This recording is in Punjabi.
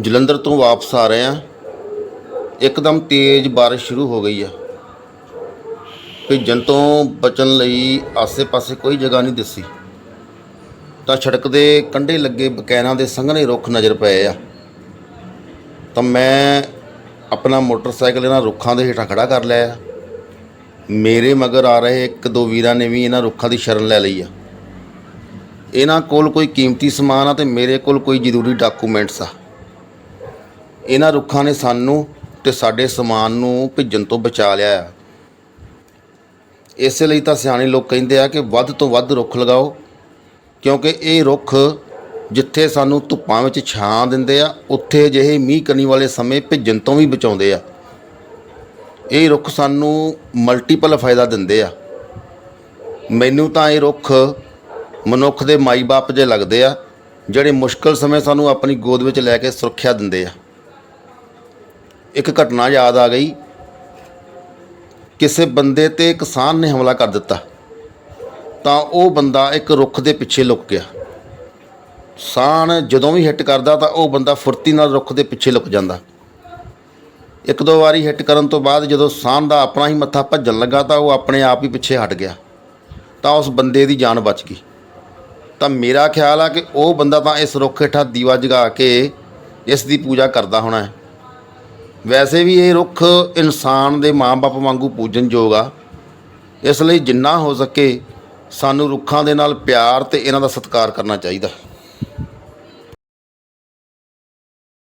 ਜਲੰਧਰ ਤੋਂ ਵਾਪਸ ਆ ਰਹੇ ਆ ਇੱਕਦਮ ਤੇਜ਼ ਬਾਰਿਸ਼ ਸ਼ੁਰੂ ਹੋ ਗਈ ਆ। ਭਿੱਜਣ ਤੋਂ ਬਚਣ ਲਈ ਆਸੇ-ਪਾਸੇ ਕੋਈ ਜਗ੍ਹਾ ਨਹੀਂ ਦਿਸੀ। ਤਾਂ ਸੜਕ ਦੇ ਕੰਢੇ ਲੱਗੇ ਬਕੈਨਾਂ ਦੇ ਸੰਘਣੇ ਰੁੱਖ ਨਜ਼ਰ ਪਏ ਆ। ਤਾਂ ਮੈਂ ਆਪਣਾ ਮੋਟਰਸਾਈਕਲ ਇਹਨਾਂ ਰੁੱਖਾਂ ਦੇ ਹੇਠਾਂ ਖੜਾ ਕਰ ਲਿਆ। ਮੇਰੇ ਮਗਰ ਆ ਰਹੇ ਇੱਕ ਦੋ ਵੀਰਾਂ ਨੇ ਵੀ ਇਹਨਾਂ ਰੁੱਖਾਂ ਦੀ ਸ਼ਰਨ ਲੈ ਲਈ ਆ। ਇਹਨਾਂ ਕੋਲ ਕੋਈ ਕੀਮਤੀ ਸਮਾਨ ਆ ਤੇ ਮੇਰੇ ਕੋਲ ਕੋਈ ਜ਼ਰੂਰੀ ਡਾਕੂਮੈਂਟਸ ਆ। ਇਹਨਾਂ ਰੁੱਖਾਂ ਨੇ ਸਾਨੂੰ ਤੇ ਸਾਡੇ ਸਮਾਨ ਨੂੰ ਭਿੱਜਣ ਤੋਂ ਬਚਾ ਲਿਆ ਆ। ਇਸੇ ਲਈ ਤਾਂ ਸਿਆਣੇ ਲੋਕ ਕਹਿੰਦੇ ਆ ਕਿ ਵੱਧ ਤੋਂ ਵੱਧ ਰੁੱਖ ਲਗਾਓ, ਕਿਉਂਕਿ ਇਹ ਰੁੱਖ ਜਿੱਥੇ ਸਾਨੂੰ ਧੁੱਪਾਂ ਵਿੱਚ ਛਾਂ ਦਿੰਦੇ ਆ, ਉੱਥੇ ਅਜਿਹੇ ਮੀਂਹ ਕਣੀ ਵਾਲੇ ਸਮੇਂ ਭਿੱਜਣ ਤੋਂ ਵੀ ਬਚਾਉਂਦੇ ਆ। ਇਹ ਰੁੱਖ ਸਾਨੂੰ ਮਲਟੀਪਲ ਫਾਇਦਾ ਦਿੰਦੇ ਆ। ਮੈਨੂੰ ਤਾਂ ਇਹ ਰੁੱਖ ਮਨੁੱਖ ਦੇ ਮਾਈ-ਬਾਪ ਜੇ ਲੱਗਦੇ ਆ, ਜਿਹੜੇ ਮੁਸ਼ਕਲ ਸਮੇਂ ਸਾਨੂੰ ਆਪਣੀ ਗੋਦ ਵਿੱਚ ਲੈ ਕੇ ਸੁਰੱਖਿਆ ਦਿੰਦੇ ਆ। ਇੱਕ ਘਟਨਾ ਯਾਦ ਆ ਗਈ। ਕਿਸੇ ਬੰਦੇ ਤੇ ਕਿਸਾਨ ਨੇ ਹਮਲਾ ਕਰ ਦਿੱਤਾ। ਤਾਂ ਉਹ ਬੰਦਾ ਇੱਕ ਰੁੱਖ ਦੇ ਪਿੱਛੇ ਲੁਕ ਗਿਆ। ਸਾਨ ਜਦੋਂ ਵੀ ਹਿੱਟ ਕਰਦਾ ਤਾਂ ਉਹ ਬੰਦਾ ਫੁਰਤੀ ਨਾਲ ਰੁੱਖ ਦੇ ਪਿੱਛੇ ਲੁਕ ਜਾਂਦਾ। ਇੱਕ ਦੋ ਵਾਰੀ ਹਿੱਟ ਕਰਨ ਤੋਂ ਬਾਅਦ ਜਦੋਂ ਸਾਨ ਦਾ ਆਪਣਾ ਹੀ ਮੱਥਾ ਭੱਜਣ ਲੱਗਾ ਤਾਂ ਉਹ ਆਪਣੇ ਆਪ ਹੀ ਪਿੱਛੇ ਹਟ ਗਿਆ। ਤਾਂ ਉਸ ਬੰਦੇ ਦੀ ਜਾਨ ਬਚ ਗਈ। ਤਾਂ ਮੇਰਾ ਖਿਆਲ ਆ ਕਿ ਉਹ ਬੰਦਾ ਤਾਂ ਇਸ ਰੁੱਖ ਹੇਠਾਂ ਦੀਵਾ ਜਗਾ ਕੇ ਇਸ ਦੀ ਪੂਜਾ ਕਰਦਾ ਹੋਣਾ ਹੈ। ਵੈਸੇ ਵੀ ਇਹ ਰੁੱਖ ਇਨਸਾਨ ਦੇ ਮਾਂ-ਬਾਪ ਵਾਂਗੂ ਪੂਜਨਯੋਗ ਆ। ਇਸ ਲਈ ਜਿੰਨਾ ਹੋ ਸਕੇ ਸਾਨੂੰ ਰੁੱਖਾਂ ਦੇ ਨਾਲ ਪਿਆਰ ਤੇ ਇਹਨਾਂ ਦਾ ਸਤਿਕਾਰ ਕਰਨਾ ਚਾਹੀਦਾ।